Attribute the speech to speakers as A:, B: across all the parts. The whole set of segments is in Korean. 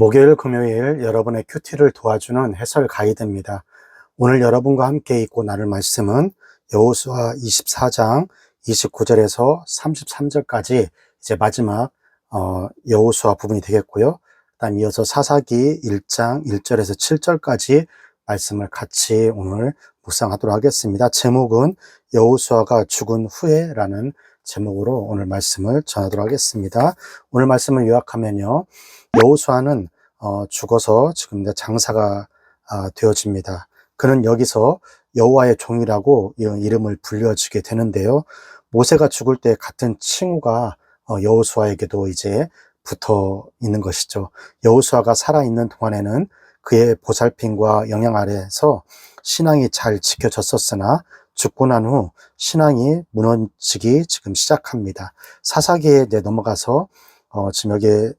A: 목요일, 금요일 여러분의 큐티를 도와주는 해설 가이드입니다. 오늘 여러분과 함께 읽고 나눌 말씀은 여호수아 24장 29절에서 33절까지 이제 마지막 어, 여호수아 부분이 되겠고요. 그다음 이어서 사사기 1장 1절에서 7절까지 말씀을 같이 오늘 묵상하도록 하겠습니다. 제목은 여호수아가 죽은 후에라는 제목으로 오늘 말씀을 전하도록 하겠습니다. 오늘 말씀을 요약하면요. 여호수아는 어, 죽어서 지금 이제 장사가 아, 되어집니다. 그는 여기서 여호와의 종이라고 이 이름을 불려지게 되는데요. 모세가 죽을 때 같은 칭후가 어, 여호수아에게도 이제 붙어 있는 것이죠. 여호수아가 살아 있는 동안에는 그의 보살핌과 영향 아래에서 신앙이 잘 지켜졌었으나 죽고 난 후 신앙이 무너지기 지금 시작합니다. 사사기에 넘어가서 어, 지금 여기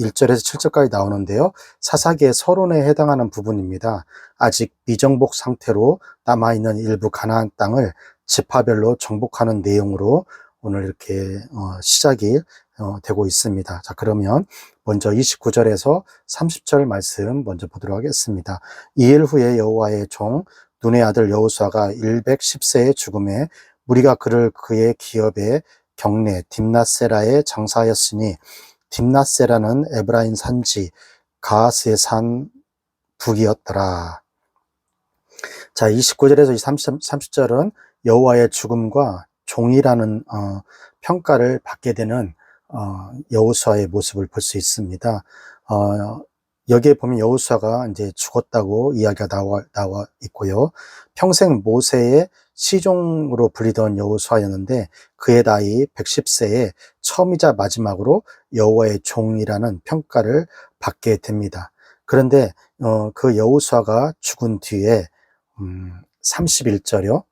A: 1절에서 7절까지 나오는데요. 사사기의 서론에 해당하는 부분입니다. 아직 미정복 상태로 남아있는 일부 가나안 땅을 지파별로 정복하는 내용으로 오늘 이렇게 어, 시작이 어, 되고 있습니다. 자, 그러면 먼저 29절에서 30절 말씀 먼저 보도록 하겠습니다. 이일 후에 여호와의 종 눈의 아들 여호수아가 110세의 죽음에 무리가 그를 그의 기업의 경내 딥나세라에 장사하였으니 딥나세라는 에브라인 산지 가스의 산 북이었더라. 자, 29절에서 30, 30절은 여호와의 죽음과 종이라는 어, 평가를 받게 되는 어, 여호수아의 모습을 볼 수 있습니다. 어, 여기에 보면 여호수아가 이제 죽었다고 이야기가 나와, 나와 있고요. 평생 모세의 시종으로 불리던 여호수아였는데 그의 나이 110세에 처음이자 마지막으로 여호와의 종이라는 평가를 받게 됩니다. 그런데 어, 그 여호수아가 죽은 뒤에 음, 31절이요.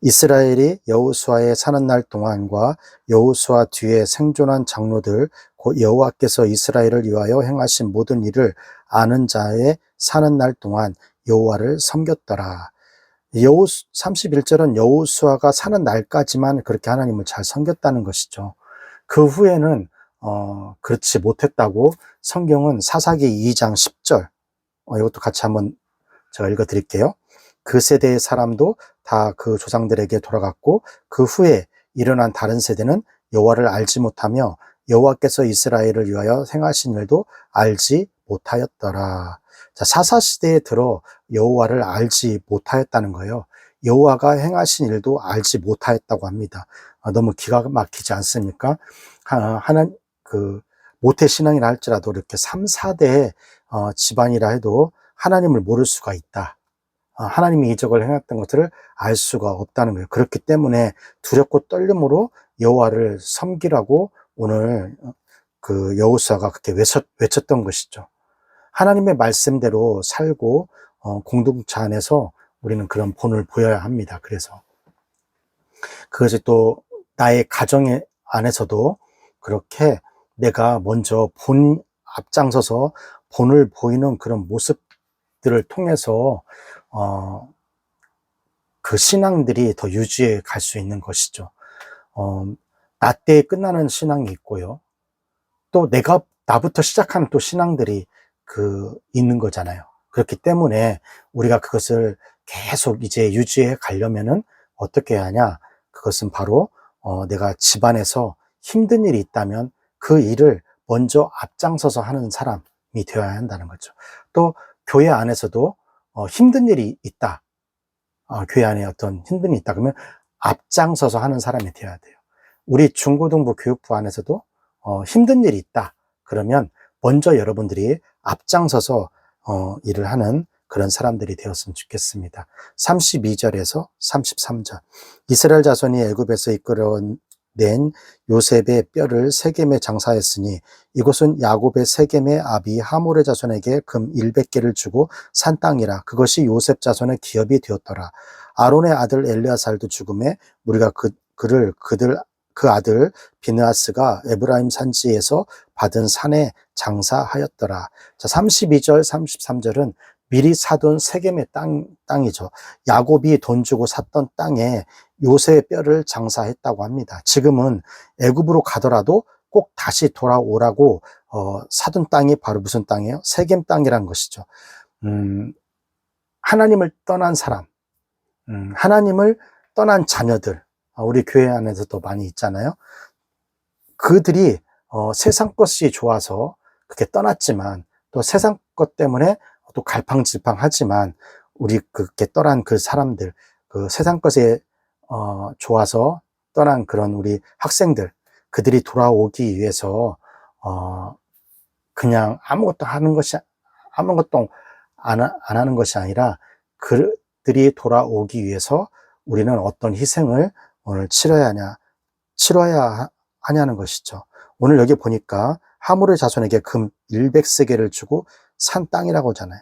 A: 이스라엘이 여호수아의 사는 날 동안과 여호수아 뒤에 생존한 장로들 곧 여호와께서 이스라엘을 위하여 행하신 모든 일을 아는 자의 사는 날 동안 여호와를 섬겼더라. 여호 31절은 여호수아가 사는 날까지만 그렇게 하나님을 잘 섬겼다는 것이죠. 그 후에는 어, 그렇지 못했다고 성경은 사사기 2장 10절 어, 이것도 같이 한번 제가 읽어 드릴게요. 그 세대의 사람도 다 그 조상들에게 돌아갔고 그 후에 일어난 다른 세대는 여호와를 알지 못하며 여호와께서 이스라엘을 위하여 행하신 일도 알지 못하였더라. 자, 사사 시대에 들어 여호와를 알지 못하였다는 거예요. 여호와가 행하신 일도 알지 못하였다고 합니다. 아, 너무 기가 막히지 않습니까? 하나 그 모태 신앙이라 할지라도 이렇게 3, 4대 어, 집안이라 해도 하나님을 모를 수가 있다. 어, 하나님이 이적을 행했던 것들을 알 수가 없다는 거예요. 그렇기 때문에 두렵고 떨림으로 여호와를 섬기라고 오늘 어, 그 여호수아가 그렇게 외쳤, 외쳤 던 것이죠. 하나님의 말씀대로 살고 어, 공동체 안에서 우리는 그런 본을 보여야 합니다. 그래서 그것이 또 나의 가정 안에서도 그렇게 내가 먼저 본 앞장서서 본을 보이는 그런 모습들을 통해서 어, 그 신앙들이 더 유지해 갈 수 있는 것이죠. 어, 나 때에 끝나는 신앙이 있고요. 또 내가 나부터 시작하는 또 신앙들이 그 있는 거잖아요. 그렇기 때문에 우리가 그것을 계속 이제 유지해 가려면은 어떻게 해야 하냐? 그것은 바로 어, 내가 집안에서 힘든 일이 있다면 그 일을 먼저 앞장서서 하는 사람이 되어야 한다는 거죠. 또 교회 안에서도 어, 힘든 일이 있다. 어, 교회 안에 어떤 힘든 일이 있다. 그러면 앞장서서 하는 사람이 되어야 돼요. 우리 중고등부 교육부 안에서도 어, 힘든 일이 있다. 그러면 먼저 여러분들이 앞장서서 어, 일을 하는 그런 사람들이 되었으면 좋겠습니다. 32절에서 33절. 이스라엘 자손이 애굽에서 이끌어낸 요셉의 뼈를 세겜에 장사했으니 이곳은 야곱의 세겜의 아비 하몰의 자손에게 금 100개를 주고 산 땅이라 그것이 요셉 자손의 기업이 되었더라. 아론의 아들 엘리아살도 죽음에 우리가 그, 그를 그들 그 아들 비느하스가 에브라임 산지에서 받은 산에 장사하였더라. 자, 32절, 33절은 미리 사둔 세겜의 땅, 땅이죠. 야곱이 돈 주고 샀던 땅에 요새의 뼈를 장사했다고 합니다. 지금은 애굽으로 가더라도 꼭 다시 돌아오라고 어, 사둔 땅이 바로 무슨 땅이에요? 세겜 땅이란 것이죠. 음, 하나님을 떠난 사람, 음, 하나님을 떠난 자녀들, 어, 우리 교회 안에서도 많이 있잖아요. 그들이 어, 세상 것이 좋아서 그렇게 떠났지만 또 세상 것 때문에 또 갈팡질팡하지만 우리 그렇게 떠난 그 사람들, 그 세상 것에 어, 좋아서 떠난 그런 우리 학생들, 그들이 돌아오기 위해서 어, 그냥 아무것도 하는 것이 아무것도 안, 하- 안 하는 것이 아니라 그들이 돌아오기 위해서 우리는 어떤 희생을 오늘 치러야 하냐, 치러야 하- 하냐는 것이죠. 오늘 여기 보니까 하물의 자손에게 금 100세계를 주고 산 땅이라고 하잖아요.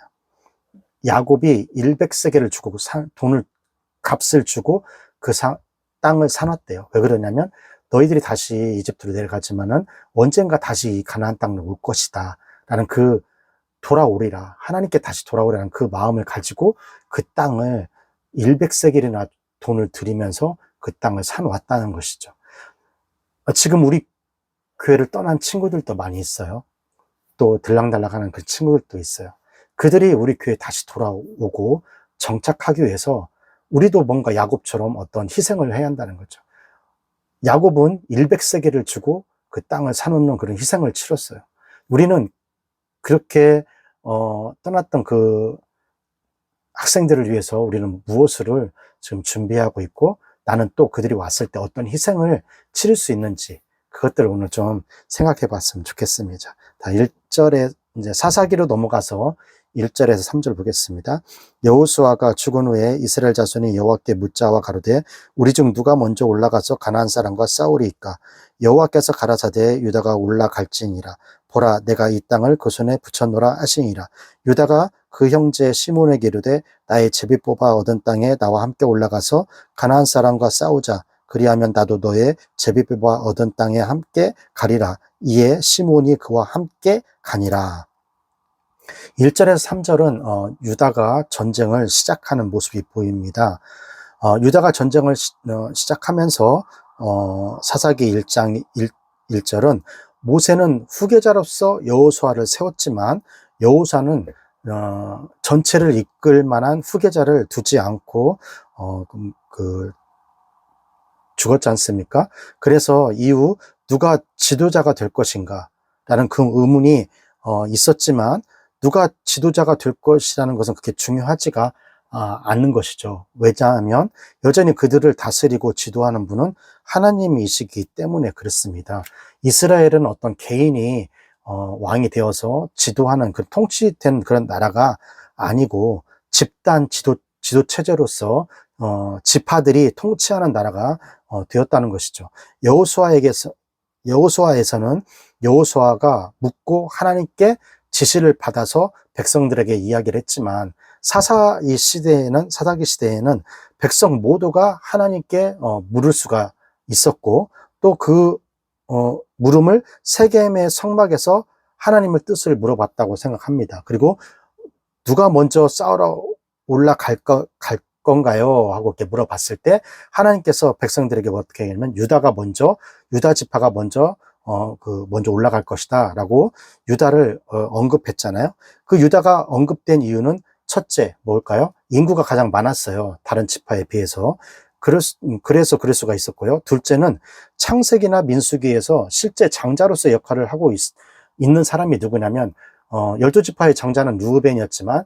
A: 야곱이 100세계를 주고 산, 돈을 값을 주고 그 사- 땅을 사놨대요. 왜 그러냐면 너희들이 다시 이집트로 내려가지만은 언젠가 다시 이 가나안 땅으로 올 것이다. 라는 그 돌아오리라. 하나님께 다시 돌아오리라는 그 마음을 가지고 그 땅을 100세겔이나 돈을 들이면서 그 땅을 사놓았다는 것이죠. 어, 지금 우리 교회를 떠난 친구들도 많이 있어요. 또 들락달락 하는 그 친구들도 있어요. 그들이 우리 교회에 다시 돌아오고 정착하기 위해서 우리도 뭔가 야곱처럼 어떤 희생을 해야 한다는 거죠. 야곱은 100세계를 주고 그 땅을 사놓는 그런 희생을 치렀어요. 우리는 그렇게 어, 떠났던 그 학생들을 위해서 우리는 무엇을 지금 준비하고 있고 나는 또 그들이 왔을 때 어떤 희생을 치를 수 있는지 그것들을 오늘 좀 생각해 봤으면 좋겠습니다. 다 1절에 이제 사사기로 넘어가서 1절에서 3절 보겠습니다. 여호수아가 죽은 후에 이스라엘 자손이 여호와께 묻자와 가로되 우리 중 누가 먼저 올라가서 가나안 사람과 싸우리이까 여호와께서 가라사대 유다가 올라갈지니라 보라 내가 이 땅을 그 손에 붙여놓으라 하시니라 유다가 그 형제 시몬에게 이르되 나의 제비 뽑아 얻은 땅에 나와 함께 올라가서 가나안 사람과 싸우자. 그리하면 나도 너의 제비 뽑아 얻은 땅에 함께 가리라. 이에 시몬이 그와 함께 가니라. 1절에서 3절은 어, 유다가 전쟁을 시작하는 모습이 보입니다. 어, 유다가 전쟁을 시, 작하면서 어, 사사기 1장 1, 1절은 모세는 후계자로서 여호수아를 세웠지만 여호수아는 어, 전체를 이끌 만한 후계자를 두지 않고 어, 그, 그 죽었지 않습니까? 그래서 이후 누가 지도자가 될 것인가? 라는 그 의문이 어, 있었지만 누가 지도자가 될 것이라는 것은 그렇게 중요하지가 아, 않는 것이죠. 왜냐하면 여전히 그들을 다스리고 지도하는 분은 하나님이시기 때문에 그렇습니다. 이스라엘은 어떤 개인이 어, 왕이 되어서 지도하는 그 통치된 그런 나라가 아니고 집단 지도 지도 체제로서 어, 지파들이 통치하는 나라가 어, 되었다는 것이죠. 여호수아에게서 여호수아에서는 여호수아가 묻고 하나님께 지시를 받아서 백성들에게 이야기를 했지만 사사 이 시대에는 사사기 시대에는 백성 모두가 하나님께 어, 물을 수가 있었고 또그 어, 물음을 세겜의 성막에서 하나님의 뜻을 물어봤다고 생각합니다. 그리고 누가 먼저 싸우러 올라갈 거, 갈 건가요? 하고 이렇게 물어봤을 때 하나님께서 백성들에게 어떻게 얘기하면 유다가 먼저 유다 지파가 먼저 어, 그, 먼저 올라갈 것이다. 라고 유다를 어, 언급했잖아요. 그 유다가 언급된 이유는 첫째, 뭘까요? 인구가 가장 많았어요. 다른 지파에 비해서. 음, 그래서 그럴 수가 있었고요. 둘째는 창세기나 민수기에서 실제 장자로서 역할을 하고 있, 는 사람이 누구냐면, 어, 열두 지파의 장자는 루벤이었지만,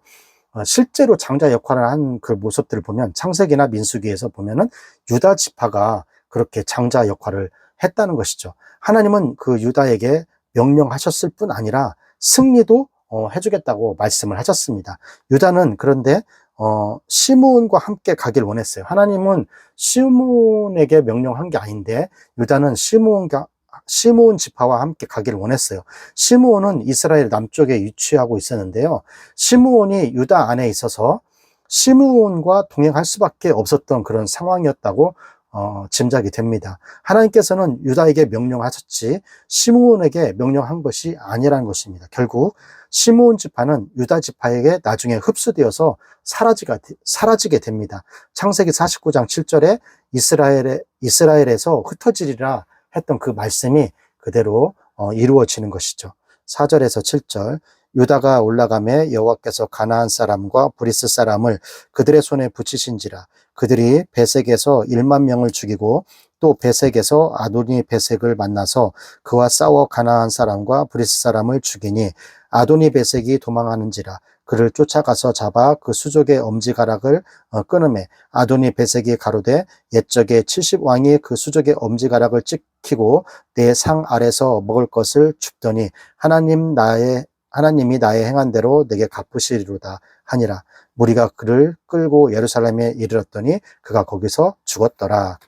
A: 어, 실제로 장자 역할을 한 그 모습들을 보면 창세기나 민수기에서 보면은 유다 지파가 그렇게 장자 역할을 했다는 것이죠. 하나님은 그 유다에게 명령하셨을 뿐 아니라 승리도 어, 해주겠다고 말씀을 하셨습니다. 유다는 그런데 어, 시므온과 함께 가길 원했어요. 하나님은 시므온에게 명령한 게 아닌데 유다는 시므온과 시므온 지파와 함께 가기를 원했어요. 시므온은 이스라엘 남쪽에 위치하고 있었는데요. 시므온이 유다 안에 있어서 시므온과 동행할 수밖에 없었던 그런 상황이었다고 어, 짐작이 됩니다. 하나님께서는 유다에게 명령하셨지 시므온에게 명령한 것이 아니라는 것입니다. 결국 시므온 지파는 유다 지파에게 나중에 흡수되어서 사라지가, 사라지게 됩니다. 창세기 49장 7절에 이스라엘에, 이스라엘에서 흩어지리라 했던 그 말씀이 그대로 어, 이루어지는 것이죠. 4절에서 7절 유다가 올라가매 여호와께서 가나안 사람과 브리스 사람을 그들의 손에 붙이신지라. 그들이 베색에서 1만 명을 죽이고 또 베색에서 아도니 베색을 만나서 그와 싸워 가나안 사람과 브리스 사람을 죽이니 아도니 베색이 도망하는지라. 그를 쫓아가서 잡아 그 수족의 엄지가락을 어, 끊음에 아도니 베색이 가로되 옛적에 70왕이 그 수족의 엄지가락을 찍히고 내 상 아래서 먹을 것을 줍더니 하나님 나의 하나님이 나의 행한 대로 내게 갚으시리로다 하니라 무리가 그를 끌고 예루살렘에 이르렀더니 그가 거기서 죽었더라.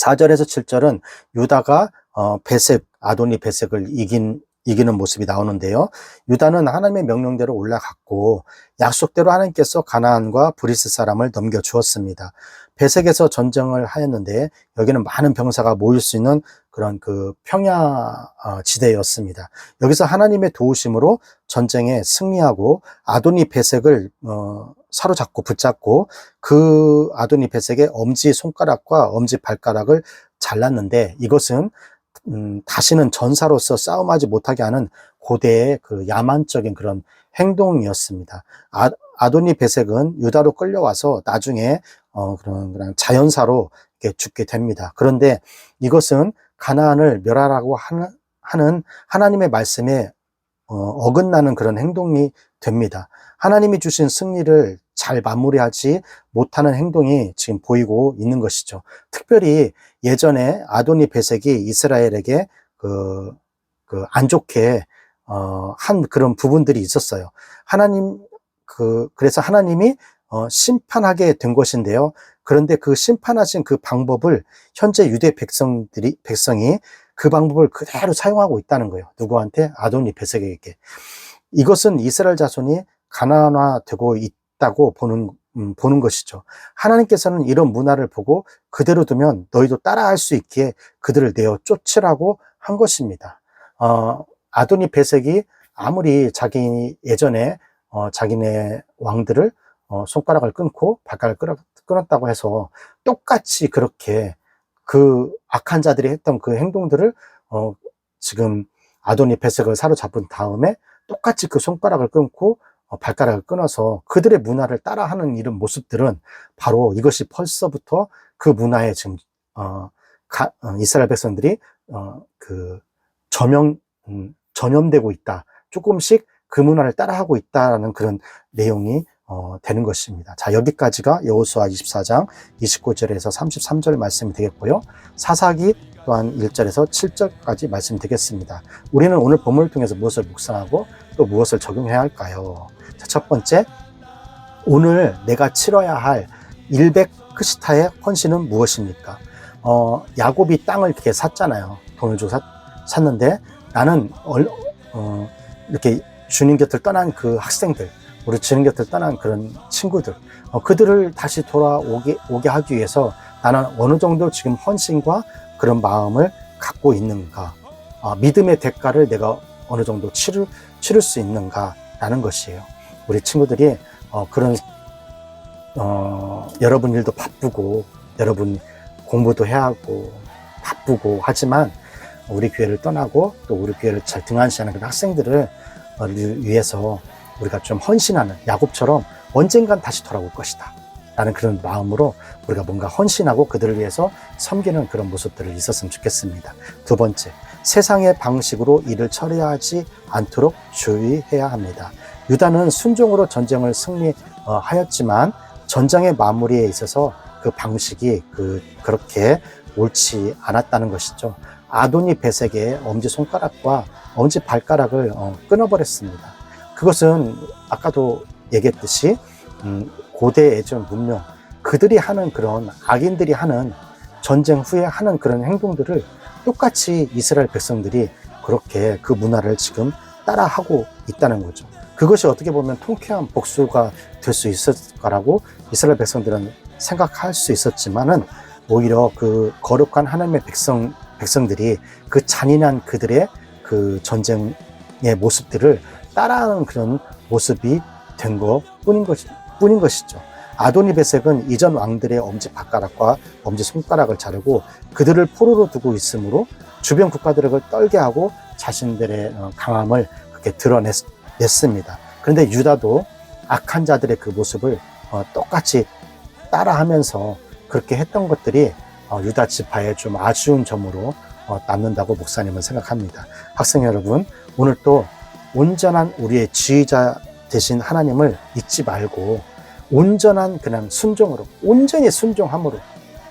A: 4절에서 7절은 유다가 어, 베색 아도니 베색을 이긴 이기는 모습이 나오는데요. 유다는 하나님의 명령대로 올라갔고 약속대로 하나님께서 가나안과 브리스 사람을 넘겨 주었습니다. 베색에서 전쟁을 하였는데 여기는 많은 병사가 모일 수 있는 그런 그 평야 어, 지대였습니다. 여기서 하나님의 도우심으로 전쟁에 승리하고 아도니 베색을 어, 사로잡고 붙잡고 그 아도니 베색의 엄지 손가락과 엄지 발가락을 잘랐는데 이것은 음, 다시는 전사로서 싸움하지 못하게 하는 고대의 그 야만적인 그런 행동이었습니다. 아, 아도니 베색은 유다로 끌려와서 나중에 어, 그런 그냥 자연사로 이렇게 죽게 됩니다. 그런데 이것은 가나안을 멸하라고 하는 하나님의 말씀에 어, 어긋나는 그런 행동이 됩니다. 하나님이 주신 승리를 잘 마무리하지 못하는 행동이 지금 보이고 있는 것이죠. 특별히 예전에 아도니 베색이 이스라엘에게 그, 그 안 좋게 어, 한 그런 부분들이 있었어요. 하나님 그 그래서 하나님이 어, 심판하게 된 것인데요. 그런데 그 심판하신 그 방법을 현재 유대 백성들이 백성이 그 방법을 그대로 사용하고 있다는 거예요. 누구한테? 아도니 베색에게. 이것은 이스라엘 자손이 가난화되고 있다고 보는 음, 보는 것이죠. 하나님께서는 이런 문화를 보고 그대로 두면 너희도 따라할 수 있기에 그들을 내어 쫓으라고 한 것입니다. 어, 아도니 베색이 아무리 자기 예전에 어, 자기네 왕들을 어, 손가락을 끊고 발가락을 끊었다고 해서 똑같이 그렇게 그 악한 자들이 했던 그 행동들을 어, 지금 아도니 베색을 사로잡은 다음에 똑같이 그 손가락을 끊고 어, 발가락을 끊어서 그들의 문화를 따라하는 이런 모습들은 바로 이것이 벌써부터 그 문화에 지금 어, 가, 어, 이스라엘 백성들이 어, 그 전염 음, 전염되고 있다. 조금씩 그 문화를 따라하고 있다라는 그런 내용이 어, 되는 것입니다. 자, 여기까지가 여호수아 24장 29절에서 33절 말씀이 되겠고요. 사사기 또한 1절에서 7절까지 말씀이 되겠습니다. 우리는 오늘 본문을 통해서 무엇을 묵상하고 또 무엇을 적용해야 할까요? 자, 첫 번째, 오늘 내가 치러야 할100 크시타의 헌신은 무엇입니까? 어, 야곱이 땅을 이렇게 샀잖아요. 돈을 주고 샀, 샀는데 나는 얼, 어, 이렇게 주님 곁을 떠난 그 학생들, 우리 주님 곁을 떠난 그런 친구들, 어, 그들을 다시 돌아오게 오게 하기 위해서 나는 어느 정도 지금 헌신과 그런 마음을 갖고 있는가, 어, 믿음의 대가를 내가 어느 정도 치를, 치를 수 있는가라는 것이에요. 우리 친구들이 어, 그런 어, 여러분 일도 바쁘고 여러분 공부도 해야 하고 바쁘고 하지만 우리 교회를 떠나고 또 우리 교회를 잘 등한시하는 그런 학생들을 어, 위해서 우리가 좀 헌신하는 야곱처럼 언젠간 다시 돌아올 것이다. 라는 그런 마음으로 우리가 뭔가 헌신하고 그들을 위해서 섬기는 그런 모습들을 있었으면 좋겠습니다. 두 번째, 세상의 방식으로 일을 처리하지 않도록 주의해야 합니다. 유다는 순종으로 전쟁을 승리하였지만 전장의 마무리에 있어서 그 방식이 그 그렇게 옳지 않았다는 것이죠. 아도니 베색의 엄지 손가락과 엄지 발가락을 어, 끊어버렸습니다. 그것은 아까도 얘기했듯이 음, 고대 예전 문명 그들이 하는 그런 악인들이 하는 전쟁 후에 하는 그런 행동들을 똑같이 이스라엘 백성들이 그렇게 그 문화를 지금 따라하고 있다는 거죠. 그것이 어떻게 보면 통쾌한 복수가 될 수 있을까라고 이스라엘 백성들은 생각할 수 있었지만은 오히려 그 거룩한 하나님의 백성 백성들이 그 잔인한 그들의 그 전쟁의 모습들을 따라하는 그런 모습이 된 것 뿐인 것 뿐인 것이죠. 아도니 베색은 이전 왕들의 엄지 발가락과 엄지 손가락을 자르고 그들을 포로로 두고 있으므로 주변 국가들을 떨게 하고 자신들의 어, 강함을 그렇게 드러냈습니다. 그런데 유다도 악한 자들의 그 모습을 어, 똑같이 따라하면서 그렇게 했던 것들이 어, 유다 지파의 좀 아쉬운 점으로 어, 남는다고 목사님은 생각합니다. 학생 여러분, 오늘 또 온전한 우리의 지휘자 되신 하나님을 잊지 말고 온전한 그냥 순종으로, 온전히 순종함으로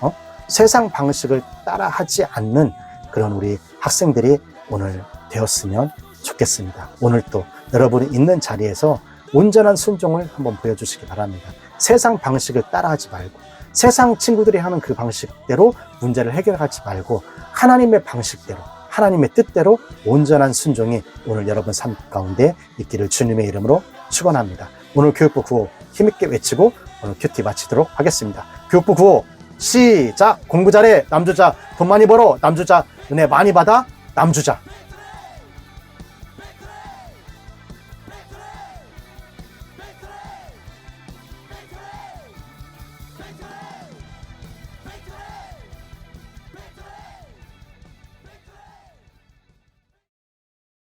A: 어? 세상 방식을 따라하지 않는 그런 우리 학생들이 오늘 되었으면 좋겠습니다. 오늘 또 여러분이 있는 자리에서 온전한 순종을 한번 보여주시기 바랍니다. 세상 방식을 따라하지 말고 세상 친구들이 하는 그 방식대로 문제를 해결하지 말고 하나님의 방식대로 하나님의 뜻대로 온전한 순종이 오늘 여러분 삶 가운데 있기를 주님의 이름으로 축원합니다. 오늘 교육부 구호 힘있게 외치고 오늘 큐티 마치도록 하겠습니다. 교육부 구호 시작! 공부 잘해! 남주자! 돈 많이 벌어! 남주자! 은혜 많이 받아! 남주자